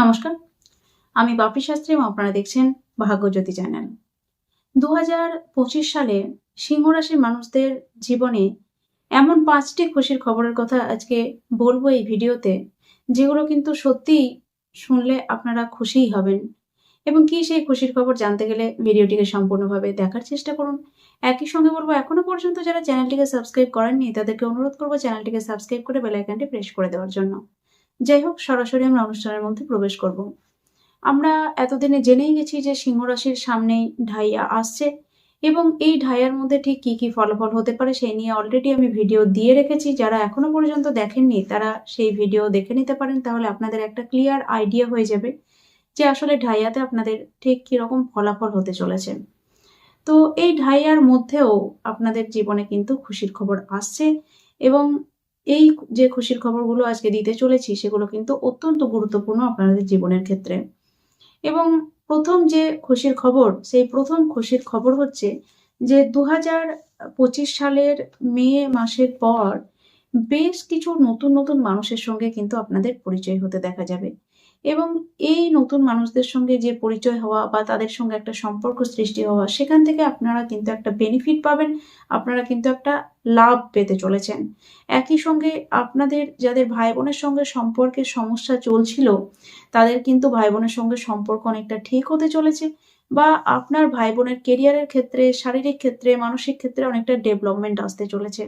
নমস্কার। আমি বাপি শাস্ত্রী এবং আপনারা দেখছেন ভাগ্যজ্যোতি চ্যানেল। দু হাজার পঁচিশ সালে সিংহ রাশির মানুষদের জীবনে এমন পাঁচটি খুশির খবরের কথা আজকে বলব এই ভিডিওতে, যেগুলো কিন্তু সত্যিই শুনলে আপনারা খুশিই হবেন। এবং কি সেই খুশির খবর জানতে গেলে ভিডিওটিকে সম্পূর্ণভাবে দেখার চেষ্টা করুন। একই সঙ্গে বলব, এখনও পর্যন্ত যারা চ্যানেলটিকে সাবস্ক্রাইব করেননি, তাদেরকে অনুরোধ করব চ্যানেলটিকে সাবস্ক্রাইব করে বেল আইকনটি প্রেস করে দেওয়ার জন্য। যাই হোক সরাসরি আমরা অনুষ্ঠানের মধ্যে প্রবেশ করব। আমরা এতদিনে জেনেই গেছি যে সিংহ রাশির সামনেই ঢাইয়া আসছে এবং এই ঢাইয়ার মধ্যে ঠিক কি কি ফলাফল হতে পারে সেই নিয়ে অলরেডি আমি ভিডিও দিয়ে রেখেছি। যারা এখনও পর্যন্ত দেখেননি, তারা সেই ভিডিও দেখে নিতে পারেন, তাহলে আপনাদের একটা ক্লিয়ার আইডিয়া হয়ে যাবে যে আসলে ঢাইয়াতে আপনাদের ঠিক কীরকম ফলাফল হতে চলেছে। তো এই ঢাইয়ার মধ্যেও আপনাদের জীবনে কিন্তু খুশির খবর আসছে এবং এই যে খুশির খবরগুলো আজকে দিতে চলেছি, সেগুলো কিন্তু অত্যন্ত গুরুত্বপূর্ণ আপনাদের জীবনের ক্ষেত্রে। এবং প্রথম যে খুশির খবর, সেই প্রথম খুশির খবর হচ্ছে যে দু হাজার পঁচিশ সালের মে মাসের পর বেশ কিছু নতুন নতুন মানুষের সঙ্গে কিন্তু আপনাদের পরিচয় হতে দেখা যাবে। এবং এই নতুন মানুষদের সঙ্গে যে পরিচয় হওয়া বা তাদের সঙ্গে একটা সম্পর্ক সৃষ্টি হওয়া, সেখান থেকে আপনারা কিন্তু একটা বেনিফিট পাবেন, আপনারা কিন্তু একটা লাভ পেতে চলেছেন। একই সঙ্গে আপনাদের যাদের ভাই বোনের সঙ্গে সম্পর্কের সমস্যা চলছিল, তাদের কিন্তু ভাই বোনের সঙ্গে সম্পর্ক অনেকটা ঠিক হতে চলেছে বা আপনার ভাই বোনের কেরিয়ারের ক্ষেত্রে, শারীরিক ক্ষেত্রে, মানসিক ক্ষেত্রে অনেকটা ডেভেলপমেন্ট আসতে চলেছে।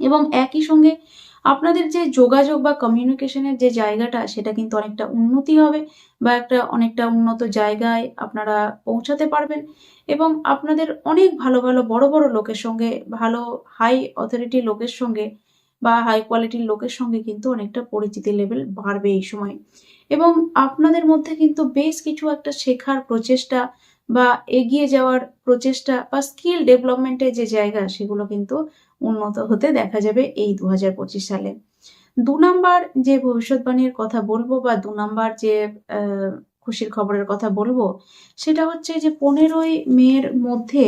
এবং একই সঙ্গে আপনাদের যে যোগাযোগ বা কমিউনিকেশনের যে জায়গাটা, সেটা কিন্তু অনেকটা উন্নতি হবে বা একটা অনেকটা উন্নত জায়গায় আপনারা পৌঁছাতে পারবেন এবং আপনাদের অনেক ভালো ভালো, বড় বড় লোকের সঙ্গে, ভালো হাই অথরিটি লোকের সঙ্গে বা হাই কোয়ালিটির লোকের সঙ্গে কিন্তু অনেকটা পরিচিতি লেভেল বাড়বে এই সময়। এবং আপনাদের মধ্যে কিন্তু বেশ কিছু একটা শেখার প্রচেষ্টা বা এগিয়ে যাওয়ার প্রচেষ্টা বা স্কিল ডেভেলপমেন্টের যে জায়গা, সেগুলো কিন্তু উন্নত হতে দেখা যাবে এই দু হাজার পঁচিশ সালে। দু নাম্বার যে ভবিষ্যৎবাণীর কথা বলব বা দু নাম্বার যে খুশির খবরের কথা বলব, সেটা হচ্ছে যে পনেরোই মের মধ্যে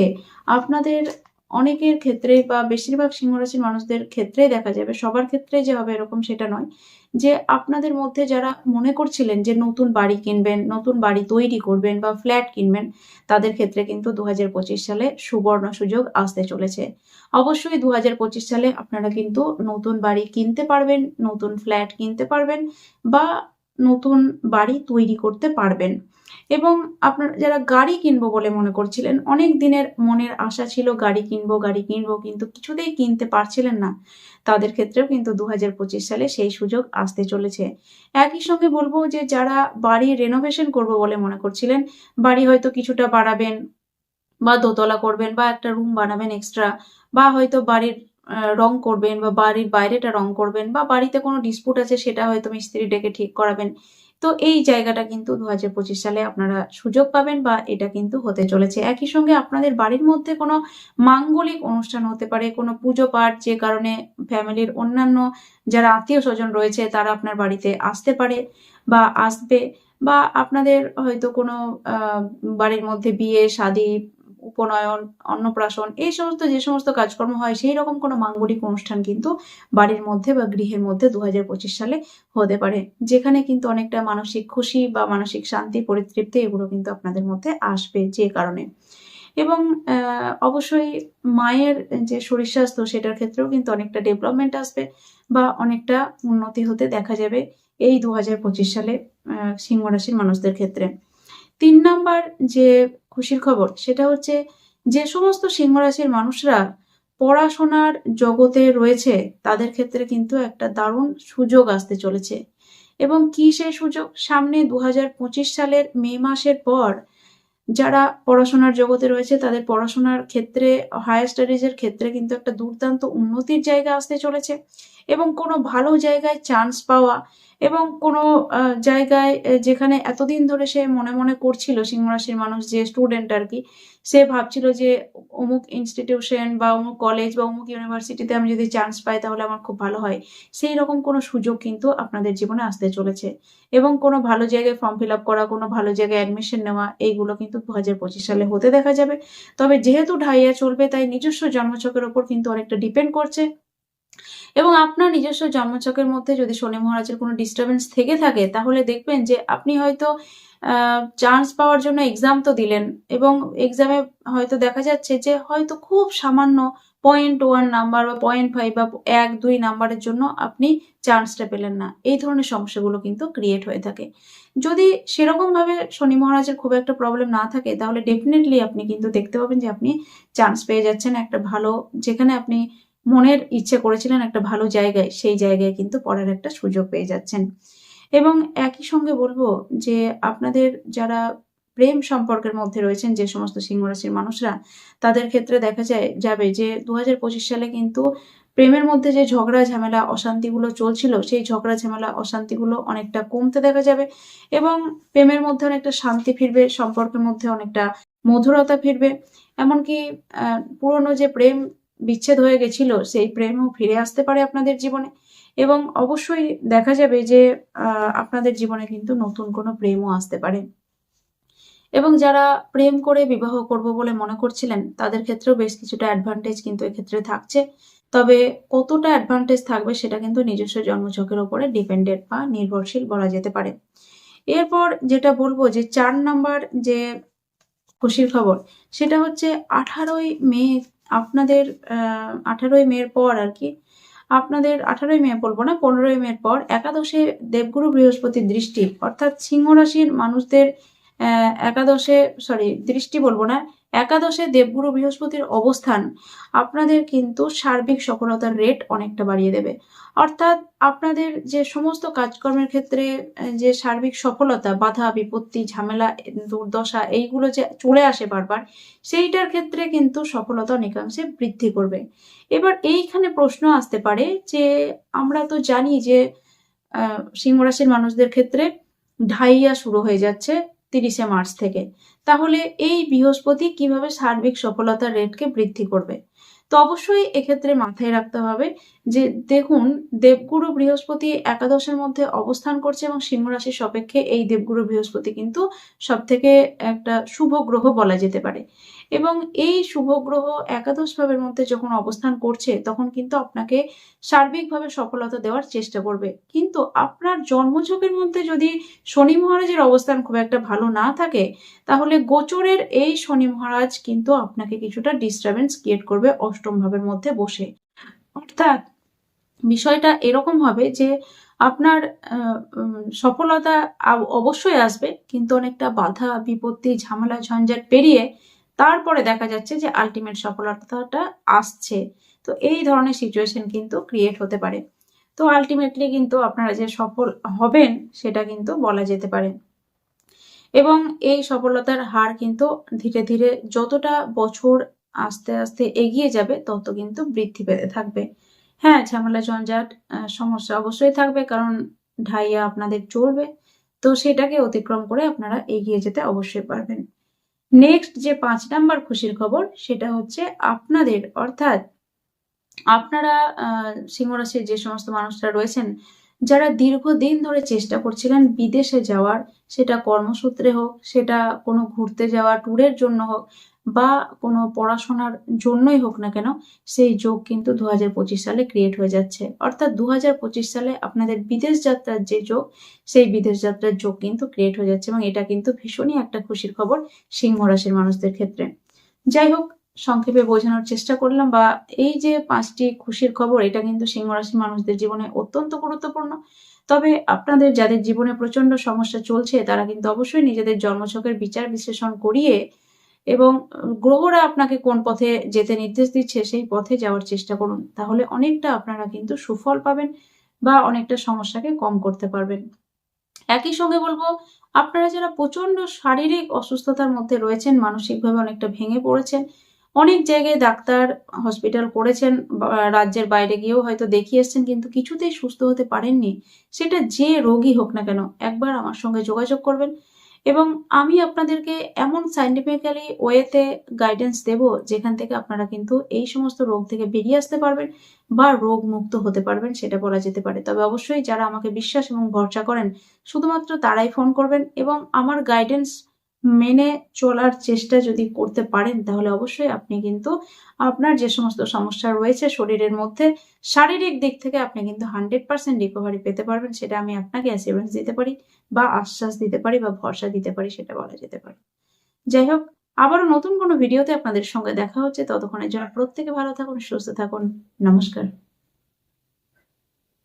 আপনাদের অনেকের ক্ষেত্রে বা বেশিরভাগ সিংহরাশির মানুষদের ক্ষেত্রে দেখা যাবে, সবার ক্ষেত্রে যে হবে এরকম সেটা নয়। যে আপনাদের মধ্যে যারা মনে করছিলেন যে নতুন বাড়ি কিনবেন, নতুন বাড়ি তৈরি করবেন বা ফ্ল্যাট কিনবেন, তাদের ক্ষেত্রে কিন্তু দু হাজার পঁচিশ সালে সুবর্ণ সুযোগ আসতে চলেছে। অবশ্যই দু হাজার পঁচিশ সালে আপনারা কিন্তু নতুন বাড়ি কিনতে পারবেন, নতুন ফ্ল্যাট কিনতে পারবেন বা নতুন বাড়ি তৈরি করতে পারবেন। এবং আপনার যারা গাড়ি কিনবো বলে মনে করছিলেন, অনেক দিনের মনের আশা ছিল গাড়ি কিনবো গাড়ি কিনবো, কিন্তু কিছুতেই কিনতে পারছিলেন না। তাদের ক্ষেত্রেও কিন্তু দুহাজার পঁচিশ সালে সেই সুযোগ আসতে চলেছে। একই সঙ্গে বলব যে, যারা বাড়ি রেনোভেশন করব বলে মনে করছিলেন, বাড়ি হয়তো কিছুটা বাড়াবেন বা দোতলা করবেন বা একটা রুম বানাবেন এক্সট্রা বা হয়তো বাড়ির রং করবেন বা বাড়ির বাইরেটা রং করবেন বা বাড়িতে কোনো ডিসপুট আছে সেটা হয়তো মিস্ত্রি ডেকে ঠিক করাবেন। তো এই জায়গাটা কিন্তু দুহাজার পঁচিশ সালে আপনারা সুযোগ পাবেন বা এটা কিন্তু হতে চলেছে। একই সঙ্গে আপনাদের বাড়ির মধ্যে কোনো মাঙ্গলিক অনুষ্ঠান হতে পারে, কোনো পুজো পাঠ যে কারণে ফ্যামিলির অন্যান্য যারা আত্মীয় স্বজন রয়েছে তারা আপনার বাড়িতে আসতে পারে বা আসবে বা আপনাদের হয়তো কোনো বাড়ির মধ্যে বিয়ে, শাদী উপনয়ন, অন্নপ্রাশন, এই সমস্ত যে সমস্ত কাজকর্ম হয়, সেই রকম কোনো মাঙ্গলিক অনুষ্ঠান কিন্তু বাড়ির মধ্যে বা গৃহের মধ্যে দু হাজার পঁচিশ সালে হতে পারে। যেখানে কিন্তু অনেকটা মানসিক খুশি বা মানসিক শান্তি, পরিতৃপ্তি এগুলো কিন্তু আপনাদের মধ্যে আসবে যে কারণে। এবং অবশ্যই মায়ের যে শরীর স্বাস্থ্য, সেটার ক্ষেত্রেও কিন্তু অনেকটা ডেভেলপমেন্ট আসবে বা অনেকটা উন্নতি হতে দেখা যাবে এই দু হাজার পঁচিশ সালে সিংহ রাশির মানুষদের ক্ষেত্রে। তিন নাম্বার যে খুশির খবর, সেটা হচ্ছে যে সমস্ত সিংহ রাশির মানুষরা পড়াশোনার জগতে রয়েছে, তাদের ক্ষেত্রে কিন্তু একটা দারুণ সুযোগ আসতে চলেছে। এবং কি সেই সুযোগ? সামনে দু হাজার পঁচিশ সালের মে মাসের পর যারা পড়াশোনার জগতে রয়েছে, তাদের পড়াশোনার ক্ষেত্রে হায়ার স্টাডিজের ক্ষেত্রে কিন্তু একটা দুর্দান্ত উন্নতির জায়গা আসতে চলেছে। এবং কোনো ভালো জায়গায় চান্স পাওয়া এবং কোনো জায়গায় যেখানে এতদিন ধরে সে মনে মনে করছিল সিংহরাশির মানুষ যে স্টুডেন্ট আর কি, সে ভাবছিল যে অমুক ইনস্টিটিউশন বা অমুক কলেজ বা অমুক ইউনিভার্সিটিতে আমি যদি চান্স পাই তাহলে আমার খুব ভালো হয়। সেই রকম কোনো সুযোগ কিন্তু আপনাদের জীবনে আসতে চলেছে এবং কোনো ভালো জায়গায় ফর্ম ফিল আপ করা, কোনো ভালো জায়গায় অ্যাডমিশন নেওয়া, এইগুলো কিন্তু দু হাজার পঁচিশ সালে হতে দেখা যাবে। তবে যেহেতু ঢাইয়া চলবে, তাই নিজস্ব জন্মছকের ওপর কিন্তু অনেকটা ডিপেন্ড করছে। এবং আপনার নিজস্ব জন্মচকের মধ্যে যদি শনি মহারাজের কোনো ডিস্টারবেন্স থেকে থাকে, তাহলে দেখবেন যে আপনি হয়তো চান্স পাওয়ার জন্য এক্সাম তো দিলেন এবং এক্সামে হয়তো দেখা যাচ্ছে যে হয়তো খুব সামান্য পয়েন্ট ওয়ান নাম্বার বা পয়েন্ট ফাইভ বা এক, দুই নাম্বারের জন্য আপনি চান্সটা পেলেন না। এই ধরনের সমস্যাগুলো কিন্তু ক্রিয়েট হয়ে থাকে। যদি সেরকমভাবে শনি মহারাজের খুব একটা প্রবলেম না থাকে, তাহলে ডেফিনেটলি আপনি কিন্তু দেখতে পাবেন যে আপনি চান্স পেয়ে যাচ্ছেন একটা ভালো, যেখানে আপনি মনের ইচ্ছে করেছিলেন একটা ভালো জায়গায়, সেই জায়গায় কিন্তু পড়ার একটা সুযোগ পেয়ে যাচ্ছেন। এবং একই সঙ্গে বলব যে আপনাদের যারা প্রেম সম্পর্কের মধ্যে রয়েছেন যে সমস্ত সিংহ রাশির মানুষরা, তাদের ক্ষেত্রে দেখা যায়, যাবে যে দু হাজার পঁচিশ সালে কিন্তু প্রেমের মধ্যে যে ঝগড়া, ঝামেলা, অশান্তিগুলো চলছিল, সেই ঝগড়া, ঝামেলা, অশান্তিগুলো অনেকটা কমতে দেখা যাবে এবং প্রেমের মধ্যে অনেকটা শান্তি ফিরবে, সম্পর্কের মধ্যে অনেকটা মধুরতা ফিরবে। এমনকি পুরনো যে প্রেম বিচ্ছেদ হয়ে গেছিল, সেই প্রেমও ফিরে আসতে পারে আপনাদের জীবনে। এবং অবশ্যই দেখা যাবে যে আপনাদের জীবনে কিন্তু নতুন কোনো প্রেমও আসতে পারে। এবং যারা প্রেম করে বিবাহ করব বলে মনে করছিলেন, তাদের ক্ষেত্রেও বেশ কিছুটা অ্যাডভান্টেজ কিন্তু এক্ষেত্রে থাকছে। তবে কতটা অ্যাডভান্টেজ থাকবে সেটা কিন্তু নিজস্ব জন্মছকের উপরে ডিপেন্ডেন্ট বা নির্ভরশীল বলা যেতে পারে। এরপর যেটা বলব যে, চার নাম্বার যে খুশির খবর, সেটা হচ্ছে আঠারোই মে আপনাদের আঠারোই মেয়ের পর আর কি, আপনাদের আঠারোই মে বলব না, পনেরোই মেয়ের পর একাদশে দেবগুরু বৃহস্পতির দৃষ্টি, অর্থাৎ সিংহ রাশির মানুষদের একাদশে সরি দৃষ্টি বলব না একাদশে দেবগুরু বৃহস্পতির অবস্থান আপনাদের কিন্তু সার্বিক সফলতার রেট অনেকটা বাড়িয়ে দেবে। অর্থাৎ আপনাদের যে সমস্ত কাজকর্মের ক্ষেত্রে যে সার্বিক সফলতা বাধা বিপত্তি ঝামেলা দুর্দশা এইগুলো যে চলে আসে বারবার সেইটার ক্ষেত্রে কিন্তু সফলতা অনেকাংশে বৃদ্ধি করবে। এবার এইখানে প্রশ্ন আসতে পারে যে আমরা তো জানি যে আহ, সিংহ মানুষদের ক্ষেত্রে ঢাইয়া শুরু হয়ে যাচ্ছে। তিরিশে মার্চ থেকে। তাহলে এই বৃহস্পতি কীভাবে সার্বিক সফলতার রেটকে বৃদ্ধি করবে? তো অবশ্যই এক্ষেত্রে মাথায় রাখতে হবে যে দেখুন, দেবগুরু বৃহস্পতি একাদশের মধ্যে অবস্থান করছে এবং সিংহ রাশির সাপেক্ষে এই দেবগুরু বৃহস্পতি কিন্তু সব থেকে একটা শুভ গ্রহ বলা যেতে পারে। এবং এই শুভ গ্রহ একাদশ ভাবের মধ্যে যখন অবস্থান করছে, তখন কিন্তু আপনাকে সার্বিকভাবে সফলতা দেওয়ার চেষ্টা করবে। কিন্তু আপনার জন্মছকের মধ্যে যদি শনি মহারাজের অবস্থান খুব একটা ভালো না থাকে, তাহলে গোচরের এই শনি মহারাজ কিন্তু আপনাকে কিছুটা ডিস্টারবেন্স ক্রিয়েট করবে অষ্টম ভাবের মধ্যে বসে। অর্থাৎ বিষয়টা এরকম হবে যে আপনার সফলতা অবশ্যই আসবে, কিন্তু অনেকটা বাধা, বিপত্তি, ঝামেলা, ঝঞ্ঝাট পেরিয়ে তারপরে দেখা যাচ্ছে যে আলটিমেট সফলতাটা আসছে। তো এই ধরনের সিচুয়েশন কিন্তু ক্রিয়েট হতে পারে। তো আলটিমেটলি কিন্তু আপনারা যে সফল হবেন, সেটা কিন্তু বলা যেতে পারে। এবং এই সফলতার হার কিন্তু ধীরে ধীরে যতটা বছর আস্তে আস্তে এগিয়ে যাবে তত কিন্তু বৃদ্ধি পেতে থাকবে। হ্যাঁ ঝামেলা ঝঞ্ঝাট সমস্যা অবশ্যই থাকবে কারণ ঢাইয়া আপনাদের চলবে। তো সেটাকে অতিক্রম করে আপনারা এগিয়ে যেতে অবশ্যই পারবেন। নেক্সট যে পাঁচ নাম্বার খুশির খবর সেটা হচ্ছে আপনাদের অর্থাৎ আপনারা আহ, সিংহ যে সমস্ত মানুষরা রয়েছেন যারা দীর্ঘদিন ধরে চেষ্টা করছিলেন বিদেশে যাওয়ার সেটা কর্মসূত্রে হোক সেটা কোনো ঘুরতে যাওয়া ট্যুরের জন্য হোক বা কোনো পড়াশোনার জন্যই হোক না কেন, সেই যোগ কিন্তু দু হাজার পঁচিশ সালে ক্রিয়েট হয়ে যাচ্ছে। অর্থাৎ দু সালে আপনাদের বিদেশ যাত্রার যে যোগ, সেই বিদেশ যাত্রার যোগ কিন্তু ক্রিয়েট হয়ে যাচ্ছে এবং এটা কিন্তু ভীষণই একটা খুশির খবর সিংহ রাশির মানুষদের ক্ষেত্রে। যাই হোক, সংক্ষেপে বোঝানোর চেষ্টা করলাম বা এই যে পাঁচটি খুশির খবর, এটা কিন্তু সিংহ রাশির মানুষদের জীবনে অত্যন্ত গুরুত্বপূর্ণ। তবে আপনাদের যাদের জীবনে প্রচণ্ড সমস্যা চলছে, তারা কিন্তু অবশ্যই নিজেদের জন্মছকের বিচার বিশ্লেষণ করিয়ে এবং গ্রহরা আপনাকে কোন পথে যেতে নির্দেশ দিচ্ছে সেই পথে যাওয়ার চেষ্টা করুন। তাহলে অনেকটা আপনারা কিন্তু সুফল পাবেন বা অনেকটা সমস্যাকে কম করতে পারবেন। একই সঙ্গে বলব, আপনারা যারা প্রচণ্ড শারীরিক অসুস্থতার মধ্যে রয়েছেন, মানসিকভাবে অনেকটা ভেঙে পড়েছেন, অনেক জায়গায় ডাক্তার, হসপিটাল করেছেন রাজ্যের বাইরে গিয়েও হয়তো দেখিয়ে এসছেন, কিন্তু কিছুতেই সুস্থ হতে পারেননি। সেটা যে রোগী হোক না কেন, একবার আমার সঙ্গে যোগাযোগ করবেন। এবং আমি আপনাদেরকে এমন সাইন্টিফিক্যালি ওয়েতে গাইডেন্স দেব, যেখান থেকে আপনারা কিন্তু এই সমস্ত রোগ থেকে বেরিয়ে আসতে পারবেন বা রোগ মুক্ত হতে পারবেন, সেটা বলা যেতে পারে। তবে অবশ্যই যারা আমাকে বিশ্বাস এবং ভরসা করেন, শুধুমাত্র তারাই ফোন করবেন এবং আমার গাইডেন্স মেনে চলার চেষ্টা যদি করতে পারেন, তাহলে অবশ্যই আপনি কিন্তু আপনার যে সমস্ত সমস্যা রয়েছে শরীরের মধ্যে, শারীরিক দিক থেকে আপনি কিন্তু হান্ড্রেড পার্সেন্ট রিকভারি পেতে পারবেন। সেটা আমি আপনাকে অ্যাসিওরেন্স দিতে পারি বা আশ্বাস দিতে পারি বা ভরসা দিতে পারি, সেটা বলা যেতে পারে। যাই হোক, আবারও নতুন কোনো ভিডিওতে আপনাদের সঙ্গে দেখা হচ্ছে। ততক্ষণের জন্য প্রত্যেকে ভালো থাকুন, সুস্থ থাকুন। নমস্কার।